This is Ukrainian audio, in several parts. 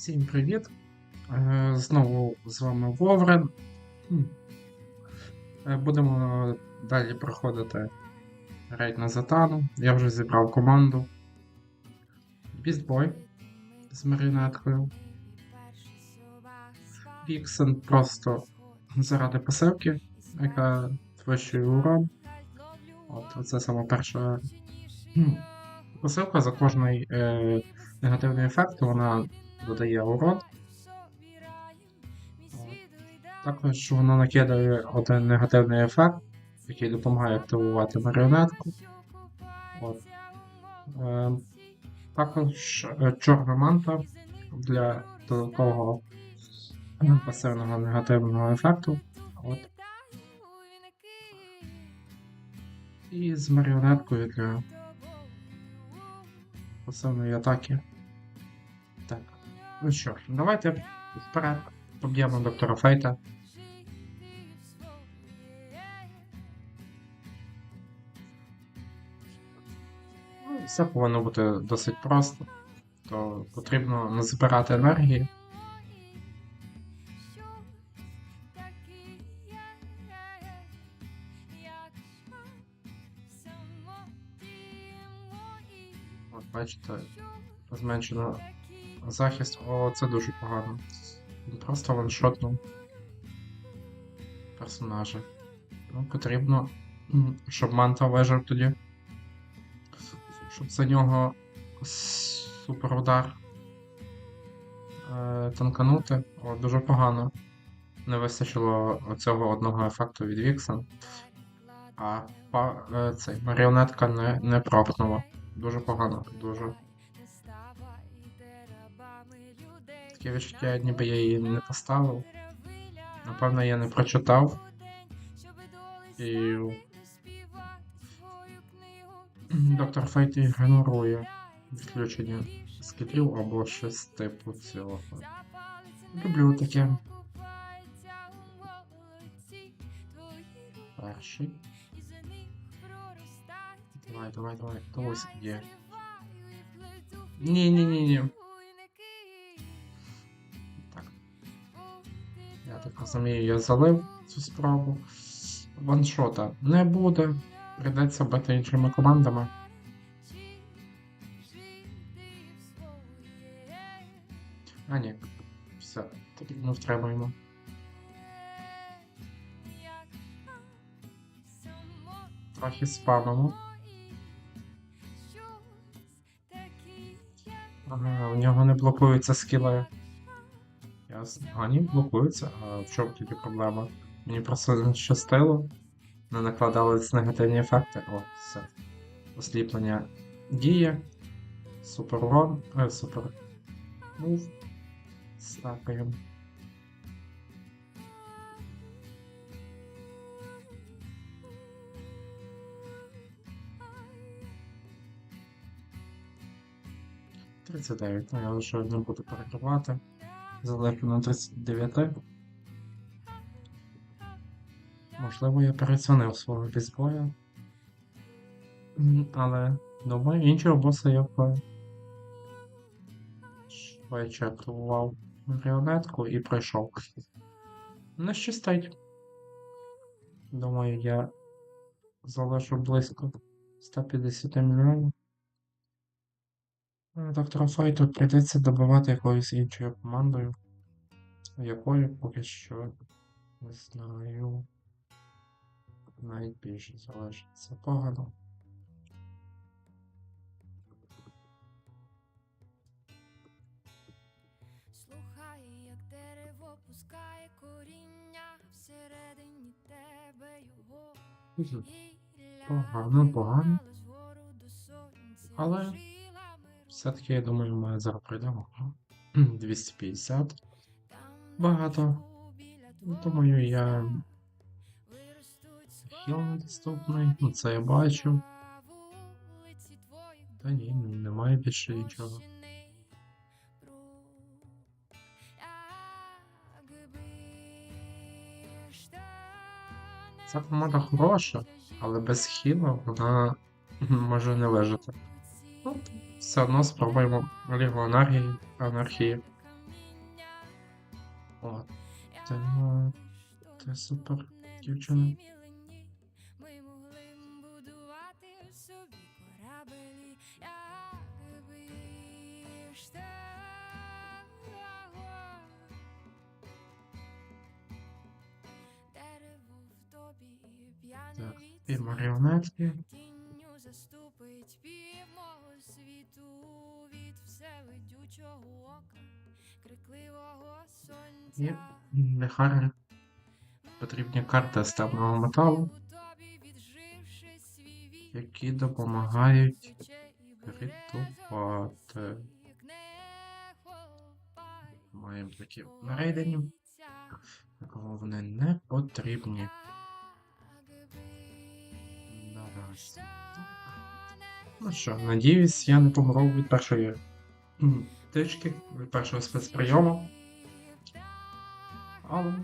Всім привіт! Е, Знову з вами Воврен. Е, Будемо далі проходити рейд на Затану. Я вже зібрав команду. Бістбой з маріонеткою. Віксен просто заради пасивки, яка твищує урон. От це сама перша посилка за кожний е, негативний ефект вона додає урон. Також вона накидає один негативний ефект, який допомагає активувати маріонетку. От. Е, також е, чорна манта для додаткового пасивного негативного ефекту. От. І з маріонеткою для пасивної атаки. Ну що ж, давайте вперед поб'ємо доктора Фейта. Ну, Все повинно бути досить просто. То потрібно назбирати енергії. От бачите, зменшено захист. О, це дуже погано. Просто ваншотнув персонажа. Ну, потрібно, щоб манта вижив тоді. Щоб за нього суперудар е, танканути. О, дуже погано. Не вистачило цього одного ефекту від Віксен. А па, е, цей, маріонетка не, не пропнула. Дуже погано, дуже. Таке відчуття, ніби я її не поставив. Напевно, я не прочитав. І. Доктор Фейт ігнорує відключення скілів або щось типу цього. Люблю таке. Перший. Давай, давай, давай. То ось є. Ні, так розумію, я залив цю справу. Ваншота не буде. Придеться бити іншими командами. А ні. Все, тоді ми втримуємо. Трохи спамимо. Ага, у нього не блокуються скіли. Ясно. А, ні, блокуються. А в чому тоді проблема? Мені просто не щастило. Не накладались негативні ефекти. О, все. Осліплення діє. Супер урон. Е, супер. Мув. Стакаємо. Тридцять дев'ять. Ну, я вже не буду перекривати. Залеплю на 39. Можливо, я переоцінив свого бізбоя. Але думаю, іншого боса я б швидше активував маріонетку і пройшов. Не щастить. Думаю, я залишу близько 150 мільйонів. Доктора Файту прийдеться добивати якоюсь іншою командою. Якою поки що не знаю. Навіть більше залежить. Це погано. Слухай, як дерево пускає коріння всередині тебе його Погано, погано. Але Все-таки, я думаю, ми зараз пройдемо. 250. там Багато. Думаю, я хіл недоступний. Ну, це я бачу. Та ні, ну, немає більше нічого. Ця помада хороша, але без хіла вона може не вижити. Ну, все одно спробуємо Лігу енергії, анархії. О, ну, супер, дівчина. Так. І маріонетки. Заступить світу від всевидючого ока, крикливого сонця. Є. Нехай потрібні карти з темного металу, які допомагають рятувати. Маємо такі нарейдені, боїться, кому вони не потрібні. Наразі. Ну що, надіюсь, я не помру від першої тички, від першого спецприйому. Але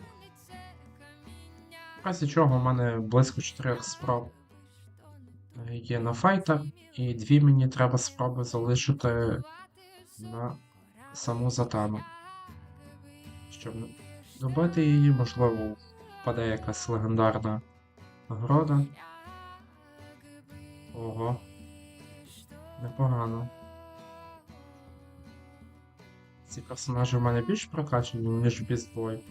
разі чого в мене близько чотирьох спроб є на файтер, і дві мені треба спроби залишити на саму затану. Щоб добити її, можливо, впаде якась легендарна нагорода. Ого. Непогано. Ці персонажі в мене більш прокачані, ніж бізбой.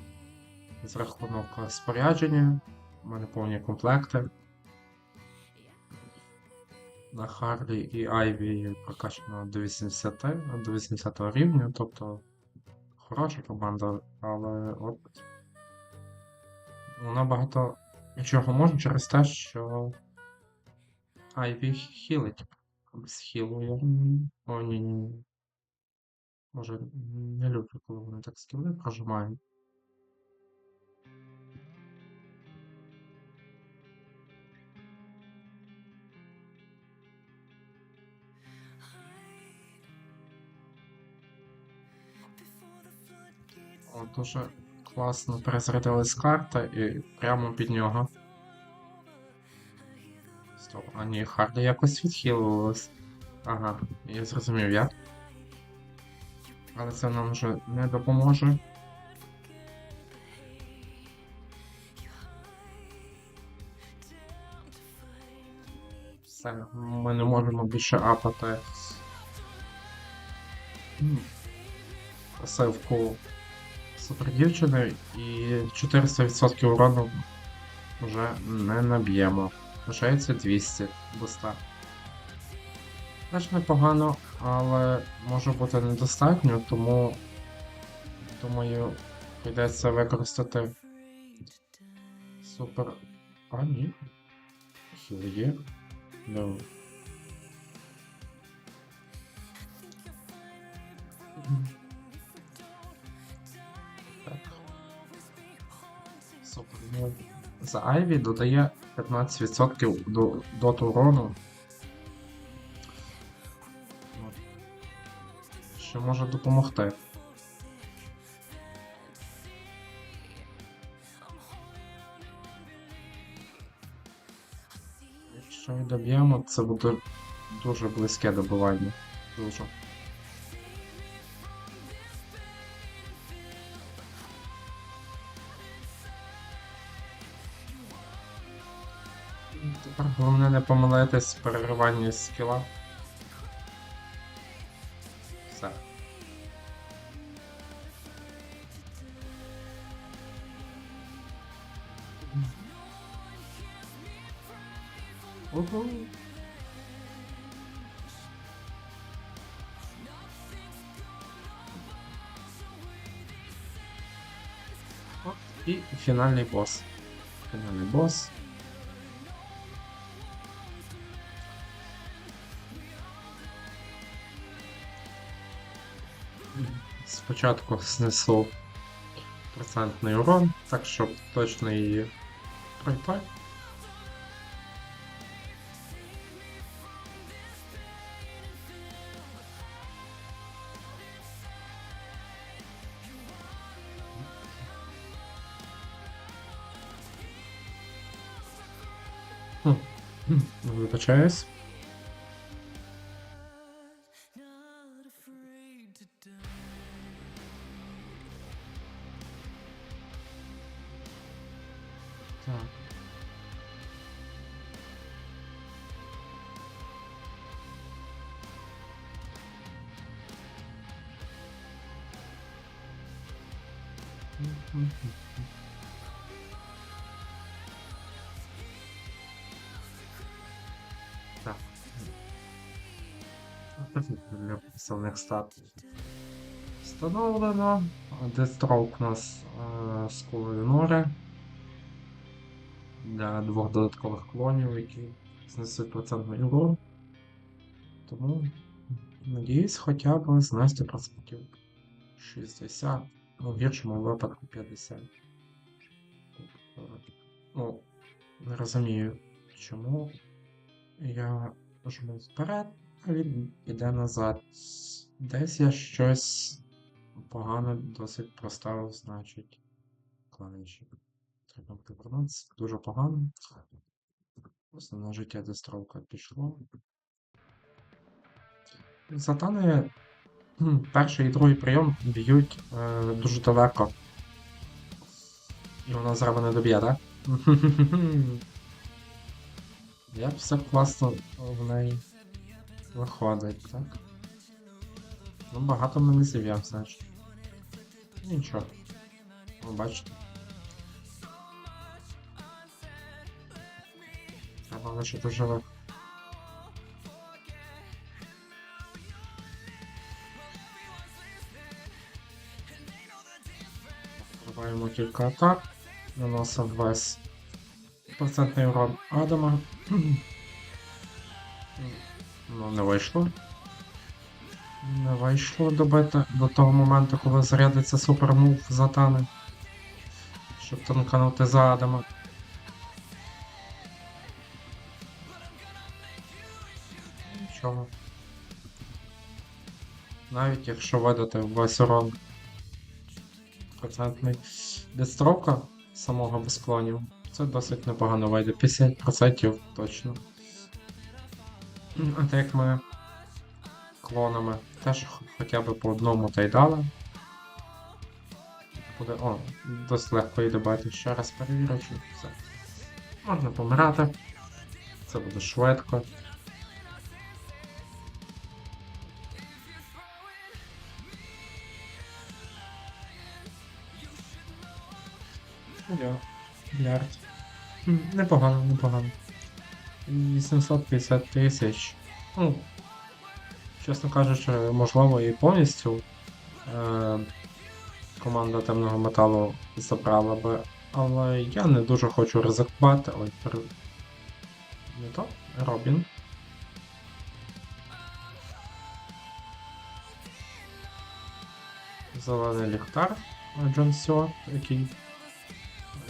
З рахунок спорядження. У мене повні комплекти. На Харлі і Айві прокачано до 80, до 80 рівня, тобто хороша команда, але от вона багато чого може через те, що Айві хілить. Я. м, О, ні, ні, ні. Може, не люблю, коли вони так скіли прожимають. О, дуже класно перезарядилась карта і прямо під нього. А ні, Харді якось відхилилась. Ага, я зрозумів як. Але це нам вже не допоможе. Все, ми не можемо більше апати. м, супердівчини і 400% урону вже не наб'ємо. Лишається 200 буста. Теж непогано, але може бути недостатньо, тому думаю, прийдеться використати супер. А, ні. Хіл є. Ну. Так. Супер. Ну, за Айві додає 15% до дот урону. Що може допомогти. Якщо і доб'ємо, це буде дуже близьке добивання. Дуже. не помилитись в перериванні скіла. Все. Угу. От і фінальний бос. Фінальний бос. Спочатку знесу процентний урон, так щоб точно її пройти. Вибачаюсь. Так. Для представних статусів. Встановлено. Дестрок у нас е, з колою Нори. Для двох додаткових клонів, які знесуть процентний урон. Тому, надіюсь, хоча б знести процентів 60, ну, в гіршому випадку 50. Тобто, Ну, не розумію, чому я жму вперед, а він іде назад. Десь я щось погано досить проставив, значить, клавіші. Треба буде вернутися. Дуже погано. Основне життя дестровка пішло. Затани перший і другий прийом б'ють е, дуже далеко. І вона зараз не доб'є, так? Як все класно в неї виходить, так? Ну, багато ми не зів'ям, значить. Нічого. Ви бачите. Треба лишити живих. Триваємо кілька атак. Наносив весь процентний урон Адама. Ну, не вийшло. Не вийшло добити до того моменту, коли зарядиться супермув Затани. Щоб танканути за Адама. Нічого. Навіть якщо видати весь урон процентний дестрока самого без клонів, це досить непогано вийде. 50% точно. А так як ми клонами теж хоча б по одному та й дали. Буде. О, досить легко її добити. Ще раз перевірю, чи все. Можна помирати. Це буде швидко. Мільярд. Непогано, непогано. 850 тисяч. Ну, чесно кажучи, можливо, і повністю е, команда темного металу забрала би, але я не дуже хочу ризикувати. Ой, пер... не то, Робін. Зелений ліхтар Джон Сьюарт, який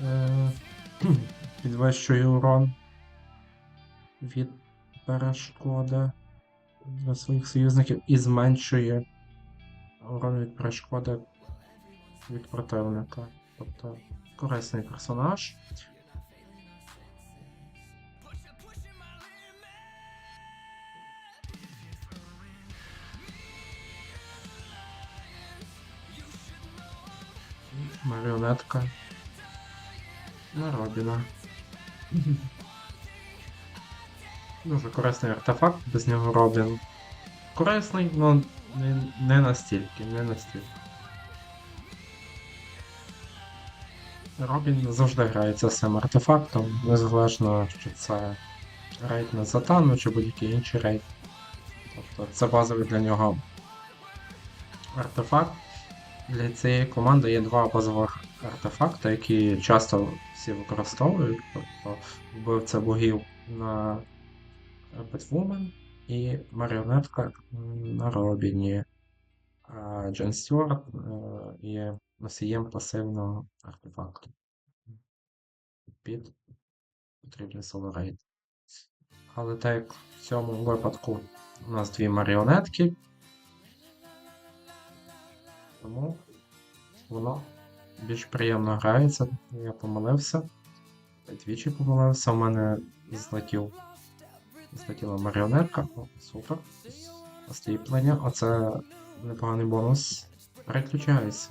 підвищує урон від перешкоди для своїх союзників і зменшує урон від перешкоди від противника. Тобто корисний персонаж. Маріонетка. На Робіна. Дуже корисний артефакт, без нього Робін. Корисний, але не, не настільки, не настільки. Робін завжди грається з цим артефактом, незалежно, чи це рейд на Затану, чи будь-який інший рейд. Тобто це базовий для нього артефакт. Для цієї команди є два базових артефакти, які часто всі використовують. Тобто вбивця богів на Бетвумен і маріонетка на Робіні. А Джон Стюарт е, є носієм пасивного артефакту. Під потрібний солорейд. Але так як в цьому випадку у нас дві маріонетки, тому воно більш приємно грається. Я помилився. Двічі помилився, у мене злетів. Злетіла маріонетка. О, супер. Осліплення. Оце непоганий бонус. Переключаюся.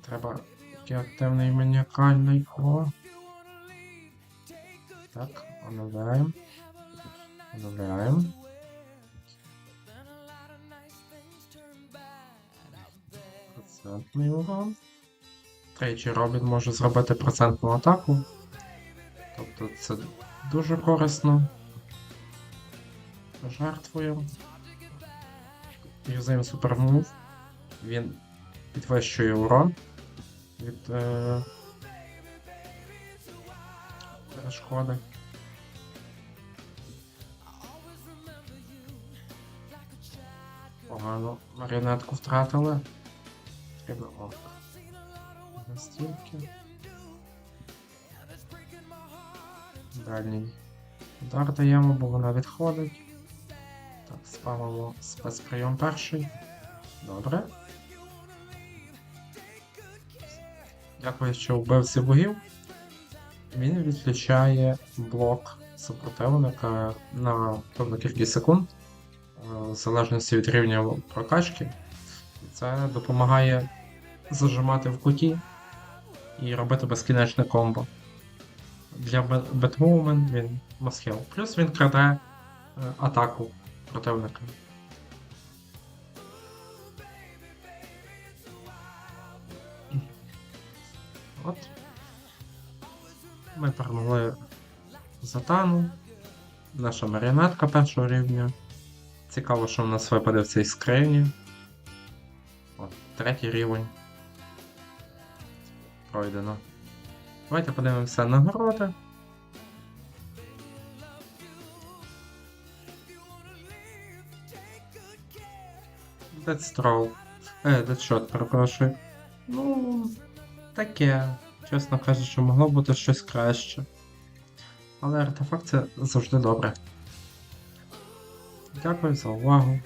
Треба Такий активний маніакальний. О. Так, оновляємо. Оновляємо. Процентний урон. Тричі Робін може зробити процентну атаку. Тобто це дуже корисно. Жертвуємо. Юзаємо супермув. Він підвищує урон від е... перешкоди. Погано маріонетку втратили. Треба о. Настільки. Дальній удар даємо, бо вона відходить. Так, спамимо спецприйом перший. Добре. Дякую, що вбив цих богів. Він відключає блок супротивника на певну кількість секунд, е, в залежності від рівня прокачки. Це допомагає зажимати в куті і робити безкінечне комбо. Для Бетмоумен він масхел. Плюс він краде е, атаку противника. От. Ми перемогли Затану. Наша маріонетка першого рівня. Цікаво, що в нас випаде в цій скрині. От, третій рівень. Пройдено. Давайте подивимося нагороди. Deathstroke. Е, Deadshot, перепрошую. Ну, таке. Чесно кажучи, могло бути щось краще. Але артефакт це завжди добре. Дякую за увагу.